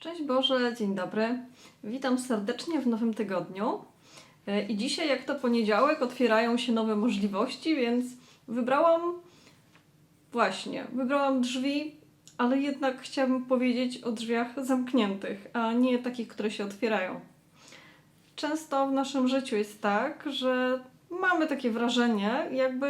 Szczęść Boże, dzień dobry. Witam serdecznie w nowym tygodniu. E, I dzisiaj, jak to poniedziałek, otwierają się nowe możliwości, więc wybrałam właśnie, wybrałam drzwi, ale jednak chciałabym powiedzieć o drzwiach zamkniętych, a nie takich, które się otwierają. Często w naszym życiu jest tak, że mamy takie wrażenie, jakby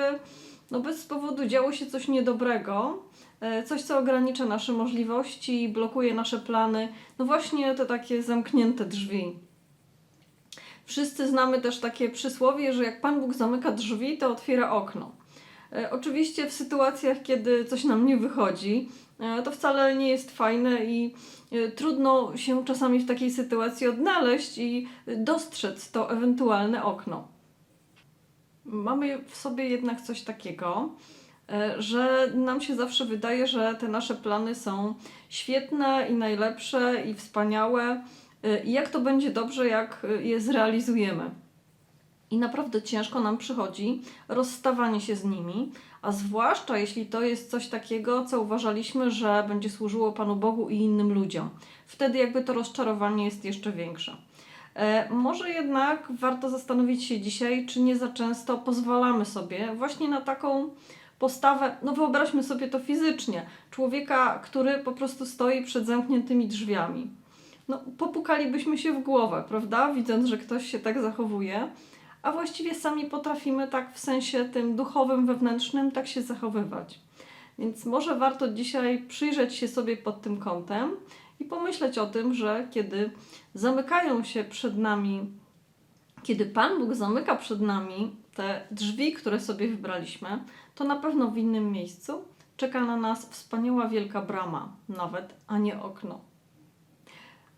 no bez powodu działo się coś niedobrego, e, coś, co ogranicza nasze możliwości, blokuje nasze plany. No właśnie te takie zamknięte drzwi. Wszyscy znamy też takie przysłowie, że jak Pan Bóg zamyka drzwi, to otwiera okno. E, Oczywiście w sytuacjach, kiedy coś nam nie wychodzi, e, to wcale nie jest fajne i trudno się czasami w takiej sytuacji odnaleźć i dostrzec to ewentualne okno. Mamy w sobie jednak coś takiego, e, że nam się zawsze wydaje, że te nasze plany są świetne i najlepsze i wspaniałe. e, I jak to będzie dobrze, jak e, je zrealizujemy. I naprawdę ciężko nam przychodzi rozstawanie się z nimi, a zwłaszcza jeśli to jest coś takiego, co uważaliśmy, że będzie służyło Panu Bogu i innym ludziom. Wtedy jakby to rozczarowanie jest jeszcze większe. E, może jednak warto zastanowić się dzisiaj, czy nie za często pozwalamy sobie właśnie na taką postawę, no wyobraźmy sobie to fizycznie, człowieka, który po prostu stoi przed zamkniętymi drzwiami. No, popukalibyśmy się w głowę, prawda? Widząc, że ktoś się tak zachowuje, a właściwie sami potrafimy tak w sensie tym duchowym, wewnętrznym tak się zachowywać. Więc może warto dzisiaj przyjrzeć się sobie pod tym kątem i pomyśleć o tym, że kiedy zamykają się przed nami, kiedy Pan Bóg zamyka przed nami te drzwi, które sobie wybraliśmy, to na pewno w innym miejscu czeka na nas wspaniała wielka brama, nawet, a nie okno.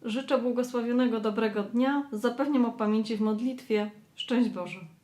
Życzę błogosławionego dobrego dnia, zapewniam o pamięci w modlitwie. Szczęść Boże.